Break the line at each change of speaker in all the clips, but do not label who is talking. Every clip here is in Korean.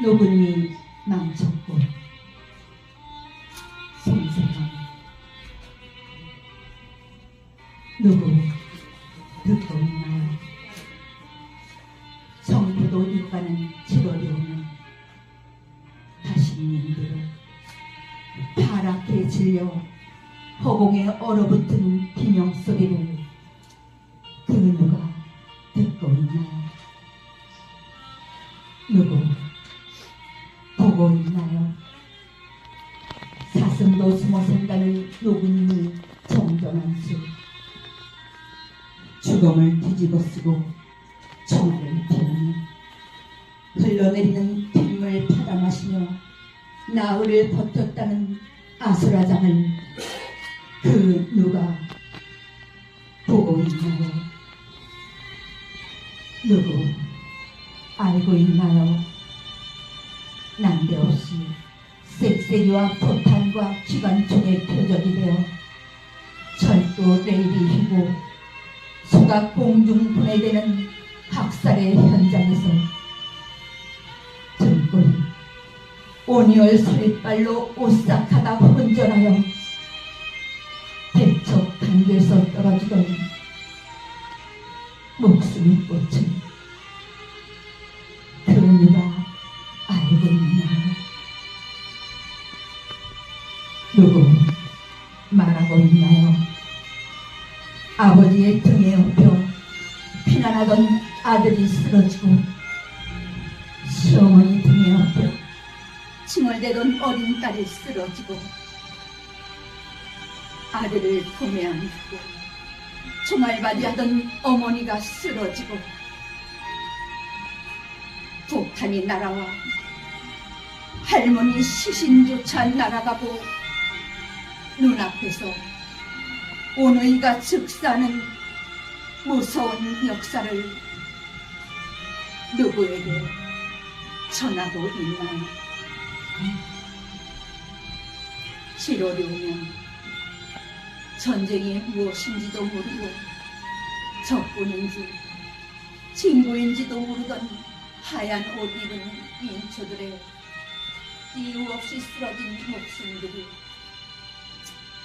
누구니 망쳤고 송세가 누구 듣고 있나요? 정부도 일가는 7월이 오면 다시 님들을 파랗게 질려 허공에 얼어붙은 비명 소리를 그 누가 듣고 있나요? 누구 보고 있나요? 사슴도 숨어 산다는 누구니 정정한 수 죽음을 뒤집어 쓰고 총알을 피우니 흘러내리는 빗물 받아 마시며 나흘을 버텼다는 아수라장을 그 누가 보고 있나요? 누구 알고 있나요? 난데없이 쌕쌕이와 포탄과 기관총의 표적이 되어 철도 레일이 휘고 소각 공중 분해되는 학살의 현장에서 등골이 온열 서리발로 오싹하다 혼전하여 대척 단계에서 떨어지던 목숨이 꽂힌 누구 말하고 있나요? 아버지의 등에 업혀 피난하던 아들이 쓰러지고 시어머니 등에 업혀 칭얼대던 어린 딸이 쓰러지고 아들을 품에 안고 총알바디 하던 어머니가 쓰러지고 폭탄이 날아와 할머니 시신조차 날아가고 눈앞에서 오너이가 즉사는 무서운 역사를 누구에게 전하고 있나요? 7월이 오면 전쟁이 무엇인지도 모르고 적군인지 친구인지도 모르던 하얀 옷 입은 민초들의 이유 없이 쓰러진 목숨들이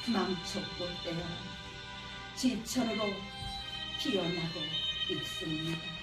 망쳐꽃되어 지천으로 피어나고 있습니다.